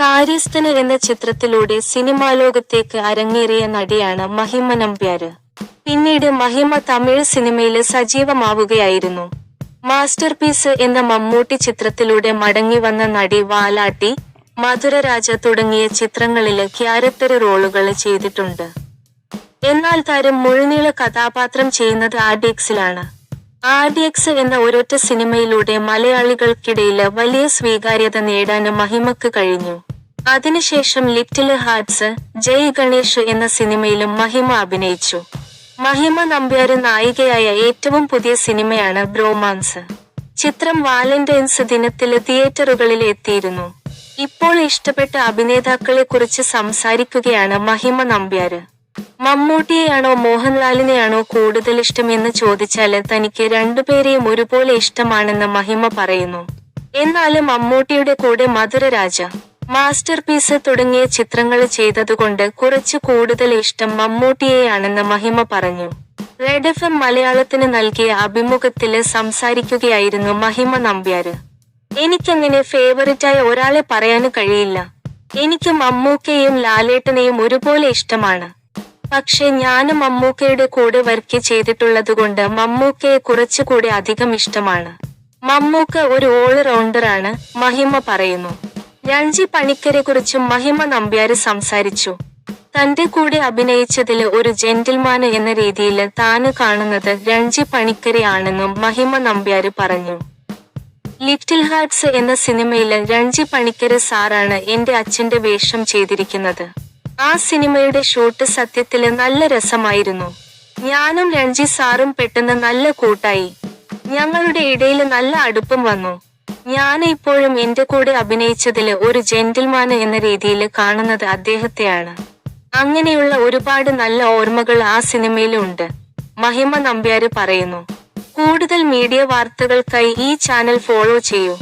കാര്യസ്ഥന് എന്ന ചിത്രത്തിലൂടെ സിനിമാ ലോകത്തേക്ക് അരങ്ങേറിയ നടിയാണ് മഹിമ നമ്പ്യാര്. പിന്നീട് മഹിമ തമിഴ് സിനിമയിൽ സജീവമാവുകയായിരുന്നു. മാസ്റ്റർ പീസ് എന്ന മമ്മൂട്ടി ചിത്രത്തിലൂടെ മടങ്ങി വന്ന നടി വാലാട്ടി മധുരരാജ തുടങ്ങിയ ചിത്രങ്ങളിൽ ക്യാരക്ടർ റോളുകൾ ചെയ്തിട്ടുണ്ട്. എന്നാൽ താരം മുഴുനീള കഥാപാത്രം ചെയ്യുന്നത് ആർഡിഎക്സിലാണ് ആർഡിഎക്സ് എന്ന ഒരൊറ്റ സിനിമയിലൂടെ മലയാളികൾക്കിടയിൽ വലിയ സ്വീകാര്യത നേടാൻ മഹിമക്ക് കഴിഞ്ഞു. അതിനുശേഷം ലിറ്റിൽ ഹാർട്സ് ജയ് ഗണേഷ് എന്ന സിനിമയിലും മഹിമ അഭിനയിച്ചു. മഹിമ നമ്പ്യാര് നായികയായ ഏറ്റവും പുതിയ സിനിമയാണ് ബ്രോമാൻസ് ചിത്രം വാലന്റൈൻസ് ദിനത്തിൽ തിയേറ്ററുകളിൽ എത്തിയിരുന്നു. ഇപ്പോൾ ഇഷ്ടപ്പെട്ട അഭിനേതാക്കളെ കുറിച്ച് സംസാരിക്കുകയാണ് മഹിമ നമ്പ്യാര്. മമ്മൂട്ടിയെയാണോ മോഹൻലാലിനെയാണോ കൂടുതൽ ഇഷ്ടമെന്ന് ചോദിച്ചാൽ തനിക്ക് രണ്ടുപേരെയും ഒരുപോലെ ഇഷ്ടമാണെന്ന് മഹിമ പറയുന്നു. എന്നാലും മമ്മൂട്ടിയുടെ കൂടെ മധുരരാജ മാസ്റ്റർ പീസ് തുടങ്ങിയ ചിത്രങ്ങൾ ചെയ്തതുകൊണ്ട് കുറച്ച് കൂടുതൽ ഇഷ്ടം മമ്മൂട്ടിയെയാണെന്ന് മഹിമ പറഞ്ഞു. റെഡ് എഫ് എം മലയാളത്തിന് നൽകിയ അഭിമുഖത്തിൽ സംസാരിക്കുകയായിരുന്നു മഹിമ നമ്പ്യാര്. എനിക്കങ്ങനെ ഫേവറിറ്റായ ഒരാളെ പറയാൻ കഴിയില്ല. എനിക്ക് മമ്മൂക്കയെയും ലാലേട്ടനെയും ഒരുപോലെ ഇഷ്ടമാണ്. പക്ഷെ ഞാനും മമ്മൂക്കയുടെ കൂടെ വർക്ക് ചെയ്തിട്ടുള്ളതുകൊണ്ട് മമ്മൂക്കയെ കുറച്ചുകൂടി അധികം ഇഷ്ടമാണ്. മമ്മൂക്ക ഒരു ഓൾറൗണ്ടറാണ് മഹിമ പറയുന്നു. രഞ്ജി പണിക്കരെ കുറിച്ചും മഹിമ നമ്പ്യാര് സംസാരിച്ചു. തന്റെ കൂടെ അഭിനയിച്ചതിൽ ഒരു ജെന്റിൽമാന് എന്ന രീതിയിൽ താന് കാണുന്നത് രഞ്ജി പണിക്കരെ ആണെന്നും മഹിമ നമ്പ്യാര് പറഞ്ഞു. ലിറ്റിൽ ഹാർട്സ് എന്ന സിനിമയിൽ രഞ്ജി പണിക്കര് സാറാണ് എന്റെ അച്ഛന്റെ വേഷം ചെയ്തിരിക്കുന്നത്. ആ സിനിമയുടെ ഷൂട്ട് സത്യത്തിൽ നല്ല രസമായിരുന്നു. ഞാനും രഞ്ജി സാറും പെട്ടെന്ന് നല്ല കൂട്ടായി. ഞങ്ങളുടെ ഇടയിൽ നല്ല അടുപ്പം വന്നു. ഞാൻ ഇപ്പോഴും എന്റെ കൂടെ അഭിനയിച്ചതിൽ ഒരു ജെന്റിൽമാൻ എന്ന രീതിയിൽ കാണുന്നത് അദ്ദേഹത്തെയാണ്. അങ്ങനെയുള്ള ഒരുപാട് നല്ല ഓർമ്മകൾ ആ സിനിമയിലുണ്ട്. മഹിമ നമ്പ്യാര് പറയുന്നു. കൂടുതൽ മീഡിയ വാർത്തകൾക്കായി ഈ ചാനൽ ഫോളോ ചെയ്യൂ.